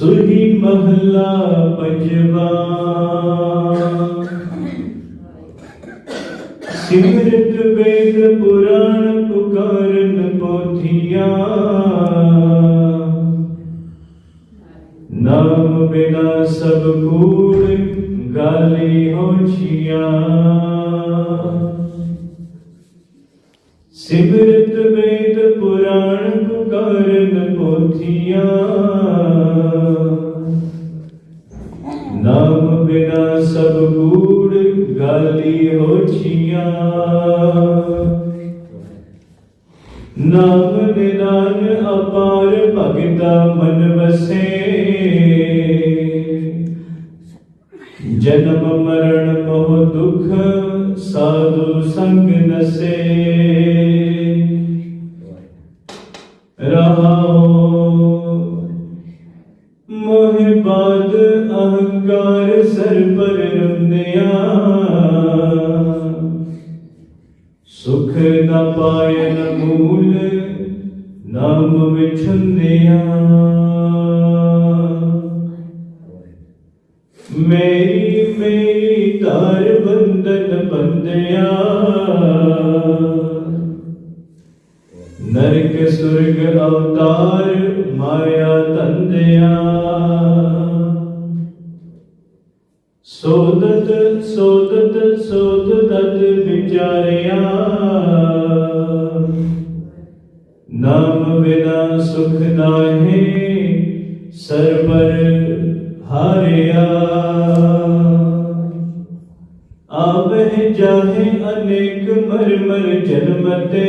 ਸੁਹੀ ਮਹਲਾ ਪੰਜਵਾ। ਸਿਮਰਤ ਵੇਦ ਪੁਰਾਣ ਪੁਕਾਰਨ ਪੋਥੀਆਂ। ਨਾਮ ਬਿਨਾ ਸਭ ਕੂੜ ਗਾਲੀ ਹੋਛੀਆਂ ਸਿਮਰਤ ਵੇਦ ਪੁਰਾਣ ਪੁਕਾਰਨ ਪੋਥੀਆਂ। ਨਾਮ ਬਿਨਾ ਸਭ ਕੂੜ ਗਾਲੀ ਹੋਛੀਆਂ। ਨਾਮ ਨਿਦਾਨ ਅਪਾਰ ਭਗਤਾ ਮਨ ਵਸੇ। ਜਨਮ ਮਰਨ ਮੋਹ ਦੁਖ ਸਾਧੂ ਸੰਗ ਨਸੇ। ਰਹਾਉ ਅਹੰਕਾਰ ਸਰ ਪਰ ਰੁੰਦਿਆ ਸੁਖ ਨ ਪਾਇਨ ਮੂਲ, ਨਾਮ ਵਿਛੁੰਦਿਆ ਮੇਰੀ ਮੇਰੀ ਧਾਰ ਬੰਧਨ ਬੰਦਿਆ ਨਰਕ ਸੁਰਗ ਅਵਤਾਰ ਮਾਇਆ ਤੰਦਿਆ ਸੋਦਤ ਸੋਦਤ ਸੋਦਤ ਵਿਚਾਰਿਆ। ਨਾਮ ਬਿਨਾ ਸੁਖ ਨਾਹੀ ਸਰਬਰ ਹਾਰਿਆ। ਆਵਹਿ ਜਾਹੇ ਅਨੇਕ ਮਰ ਮਰ ਜਨਮ ਤੇ।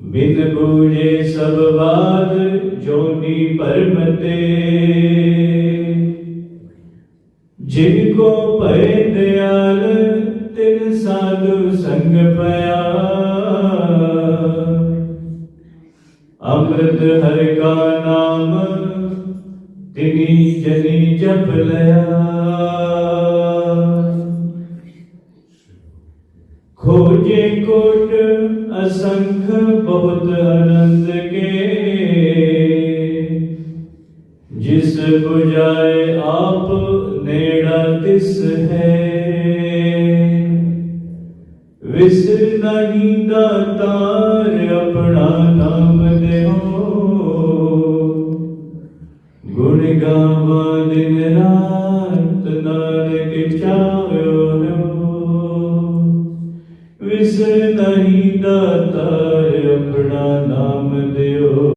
ਬਿਨ ਬੂਝੇ ਸਭ ਬਾਦ ਜੋਨੀ ਪਰਮ ਤੇ। ਜਿਨ ਕੋ ਭੈ ਦਿਆਲ, ਤਿਨ ਸਾਧੂ ਸੰਗ ਪਿਆ। ਅੰਮ੍ਰਿਤ ਹਰਿ ਕਾ ਨਾਮ, ਤਿਨੀ ਜਨੀ ਜਪ ਲਿਆ। ਖੋਜੇ ਕੋਟ ਅਸੰਖ ਬਹੁਤ ਅਨੰਦ ਜਿਸ 부ਜਾਏ ਆਪ ਨੇੜਾ ਤਿਸ ਹੈ। ਵਿਸਰ ਨਹੀਂ ਦਾਤਾਰ ਆਪਣਾ ਨਾਮ ਦੇਹੋ। ਗੁਣ ਗਾਵਾਂ ਦਿਨ ਰਾਤ ਨਾਨਕ ਚਾਹਿਓ ਵਿਸਰ ਨਹੀਂ ਦਾਤਾਰ ਆਪਣਾ ਨਾਮ ਦਿਓ